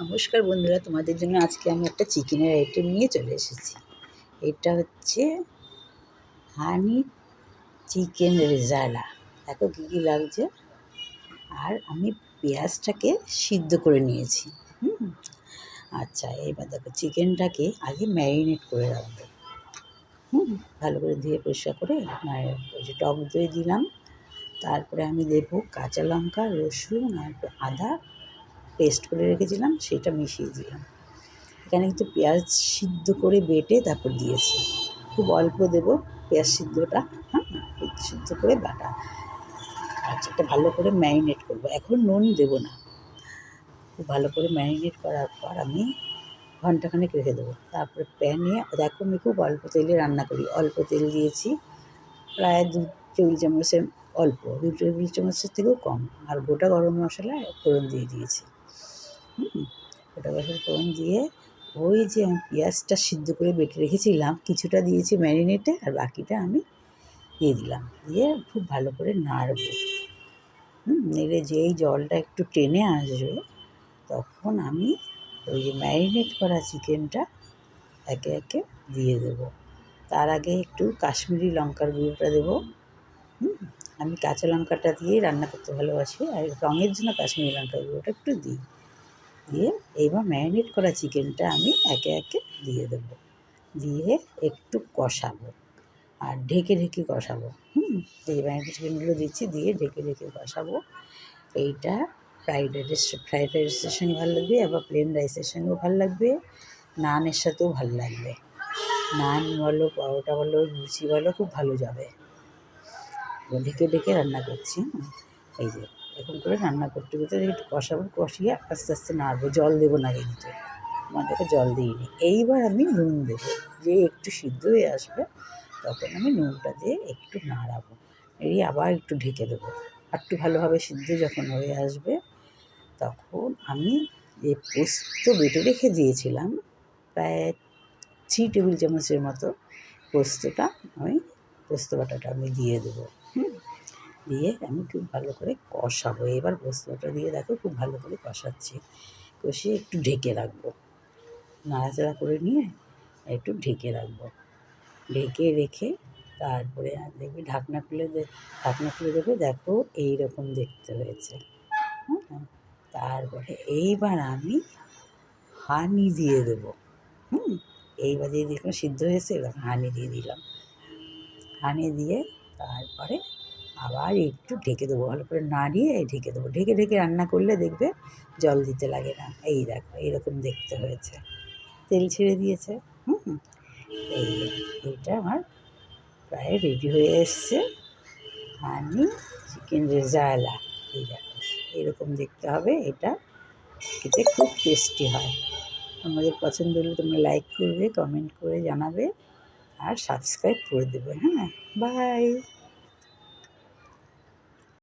নমস্কার বন্ধুরা, তোমাদের জন্য আজকে আমি একটা চিকেনের আইটেম নিয়ে চলে এসেছি। এটা হচ্ছে হানি চিকেন রেজালা। দেখো কী কী লাগছে। আর আমি পেঁয়াজটাকে সিদ্ধ করে নিয়েছি। হুম? আচ্ছা এবার দেখো চিকেনটাকে আগে ম্যারিনেট করে রাখব। হুম? ভালো করে ধুয়ে পরিষ্কার করে ম্যারিনেট টক দই দিলাম। তারপরে আমি দেবো কাঁচা লঙ্কা, রসুন আর একটু আদা। পেস্ট করে রেখেছিলাম, সেটা মিশিয়ে দিলাম। এখানে কিন্তু পেঁয়াজ সিদ্ধ করে বেটে তারপর দিয়েছি। খুব অল্প দেবো পেঁয়াজ সিদ্ধটা হ্যাঁ? সিদ্ধ করে বাটা। আচ্ছা এটা ভালো করে ম্যারিনেট করব। এখন নুন দেবো না। খুব ভালো করে ম্যারিনেট করার পর আমি ঘন্টাখানেক রেখে দেবো। তারপরে প্যানে দেখো আমি খুব অল্প তেলে রান্না করি। অল্প তেল দিয়েছি, প্রায় দু টেবিল চামচের অল্প। দু টেবিল চামচের থেকেও কম। আর গোটা গরম মশলা ফোড়ন দিয়ে দিয়েছি। গোটা মশলা ফোড়ন দিয়ে ওই যে আমি পেঁয়াজটা সিদ্ধ করে বেটে রেখেছিলাম, কিছুটা দিয়েছি ম্যারিনেটে আর বাকিটা আমি দিয়ে দিলাম। দিয়ে খুব ভালো করে নাড়বো। নেড়ে যেই জলটা একটু টেনে আসবে, তখন আমি ওই যে ম্যারিনেট করা চিকেনটা একে একে দিয়ে দেবো। তার আগে একটু কাশ্মীরি লঙ্কার গুঁড়োটা দেবো। আমি কাঁচা লঙ্কাটা দিয়েই রান্না করতে ভালোবাসি, আর রঙের জন্য কাশ্মীরি লঙ্কার গুঁড়োটা একটু দিই। দিয়ে এইবার ম্যারিনেট করা চিকেনটা আমি একে একে দিয়ে দেবো। দিয়ে একটু কষাবো আর ঢেকে ঢেকে কষাবো। হুম, এই ম্যারিনেট চিকেনগুলো দিচ্ছি, দিয়ে ঢেকে ঢেকে কষাবো। এইটা ফ্রাইড রাইস ফ্রাইড রাইসের সঙ্গে ভালো লাগবে, আবার প্লেন রাইসের সঙ্গেও ভালো লাগবে, নানের সাথেও ভালো লাগবে। নান বলো, পরোটা বলো, লুচি বলো, খুব ভালো যাবে। ঢেকে ঢেকে রান্না করছি। এই যে এরকম করে রান্না করতে করতে একটু কষাবো, কষিয়ে আস্তে আস্তে নাড়বো। জল দেবো না কিন্তু। আমাদেরকে জল দিইনি। এইবার আমি নুন দেবো। যে একটু সিদ্ধ হয়ে আসবে, তখন আমি নুনটা দিয়ে একটু নাড়াবো। এই আবার একটু ঢেকে দেবো। একটু ভালোভাবে সিদ্ধ যখন হয়ে আসবে, তখন আমি যে পোস্ত বেটে রেখে দিয়েছিলাম, প্রায় থ্রি টেবিল চামচের মতো পোস্তটা আমি পোস্ত বাটাটা আমি দিয়ে দেবো। হুম? দিয়ে আমি খুব ভালো করে কষাবো। এবার পোস্তটা দিয়ে দেখো খুব ভালো করে কষাচ্ছি। কষিয়ে একটু ঢেকে রাখব। নাড়াচাড়া করে নিয়ে একটু ঢেকে রাখব। ঢেকে রেখে তারপরে দেখবি ঢাকনা খুলে দে, ঢাকনা খুলে দেবে, দেখো এই রকম দেখতে হয়েছে। হ্যাঁ তারপরে এইবার আমি হানি দিয়ে দেবো। হুম? এইবার দিয়ে দেখলাম সিদ্ধ হয়েছে, এবার হানি দিয়ে দিলাম। হানি দিয়ে তারপরে আবার একটু ঢেকে দেবো, ভালো করে নাড়িয়ে ঢেকে দেবো। ঢেকে ঢেকে রান্না করলে দেখবে জল দিতে লাগে না। এই দেখো, এইরকম দেখতে হয়েছে। তেল ছেড়ে দিয়েছে, হুম। এই এইটা আমার প্রায় রেডি হয়ে এসছে। হানি চিকেন রেজালা, এই দেখো এরকম দেখতে হবে। এটা খেতে খুব টেস্টি হয়। আমাদের পছন্দ হলে তোমরা লাইক করবে কমেন্ট করে জানাবে, আর সাবস্ক্রাইব করে দেবে হ্যাঁ। বাই